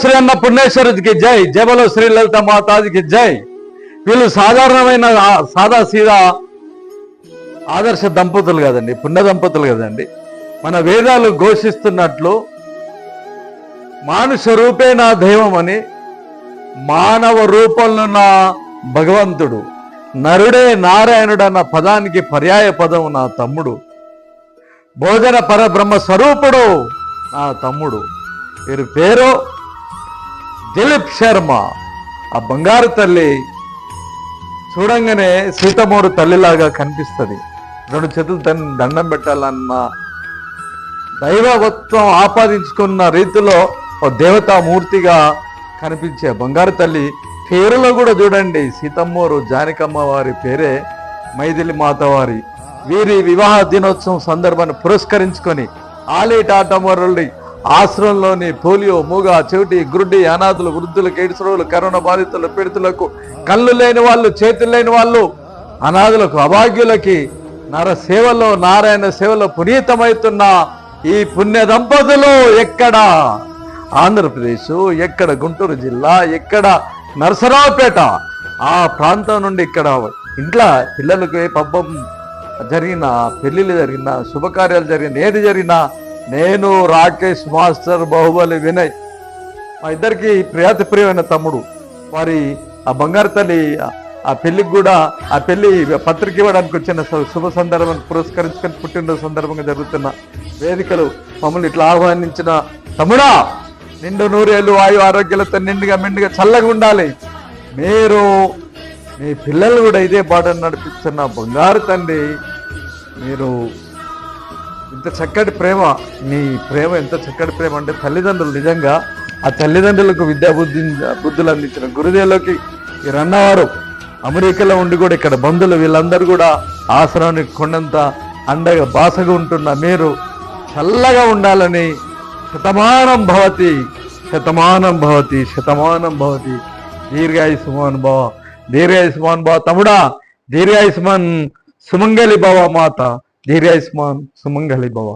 శ్రీ అన్న పుణ్యేశ్వరుడికి జై జబలో శ్రీ లలిత మాతాజికి జై. వీళ్ళు సాధారణమైన సాదా సీదా ఆదర్శ దంపతులు కదండి పుణ్య దంపతులు కదండి. మన వేదాలు ఘోషిస్తున్నట్లు మానుష రూపే నా దైవం అని మానవ రూపంలో నా భగవంతుడు నరుడే నారాయణుడు అన్న పదానికి పర్యాయ పదం నా తమ్ముడు భోజన పరబ్రహ్మ స్వరూపుడు నా తమ్ముడు. వీరి పేరు దిలీప్ శర్మ. ఆ బంగారు తల్లి చూడంగానే సీతమ్మోరు తల్లిలాగా కనిపిస్తుంది. రెండు చేతులు దాన్ని దండం పెట్టాలన్న దైవత్వం ఆపాదించుకున్న రీతిలో ఓ దేవతామూర్తిగా కనిపించే బంగారు తల్లి పేరులో కూడా చూడండి సీతమ్మూరు జానకమ్మ వారి పేరే మైథిలి మాత వారి వీరి వివాహ దినోత్సవం సందర్భాన్ని పురస్కరించుకొని ఆలేటి ఆటమరుడి ఆశ్రమంలోని పోలియో మూగ చెవిటి గురుడి అనాథులు వృద్ధులు కేడుసురులు కరోనా బాధితులు పీడితులకు కళ్ళు లేని వాళ్ళు చేతులు లేని వాళ్ళు అనాథులకు అభాగ్యులకి నర సేవలో నారాయణ సేవలో పునీతమవుతున్న ఈ పుణ్య దంపతులు ఎక్కడ? ఆంధ్రప్రదేశ్ ఎక్కడ గుంటూరు జిల్లా ఎక్కడ? నరసరావుపేట. ఆ ప్రాంతం నుండి ఇక్కడ ఇంట్లో పిల్లలకు పబ్బం జరిగిన పెళ్ళిళ్ళు జరిగిన శుభకార్యాలు జరిగిన ఏది జరిగినా నేను రాకేష్ మాస్టర్ బాహుబలి వినయ్. మా ఇద్దరికి ప్రియాతి ప్రియమైన తమ్ముడు. వారి ఆ బంగారు తల్లి ఆ- పెళ్ళికి కూడా ఆ పెళ్ళి పత్రిక ఇవ్వడానికి వచ్చిన శుభ సందర్భాన్ని పురస్కరించుకొని పుట్టినరోజు సందర్భంగా జరుగుతున్న వేదికలు మమ్మల్ని ఇట్లా ఆహ్వానించిన తమ్ముడా నిండు నూరేళ్ళు వాయు ఆరోగ్యాలతో నిండుగా మెండుగా చల్లగా ఉండాలి. మీరు మీ పిల్లలు కూడా ఇదే బాటను నడిపిస్తున్న బంగారు తండ్రి మీరు ఇంత చక్కటి ప్రేమ నీ ప్రేమ ఎంత చక్కటి ప్రేమ అంటే తల్లిదండ్రులు నిజంగా ఆ తల్లిదండ్రులకు విద్యా బుద్ధి బుద్ధులు అందించిన గురుదేవులకి ఈ రన్నవారు అమెరికాలో ఉండి కూడా ఇక్కడ బంధువులు వీళ్ళందరూ కూడా ఆశ్రమానికి కొండంత అండగా బాసగా ఉంటున్న మీరు చల్లగా ఉండాలని శతమానం భవతి శతమానం భవతి శతమానం భవతి. దీర్ఘాయుష్మాన్ భవ దీర్ఘాయుష్మాన్ భవ తమ్ముడా దీర్ఘాయుష్మాన్ సుమంగళి భవ మాత. దీర్ఘాయుష్మాన్ సుమంగళి భవ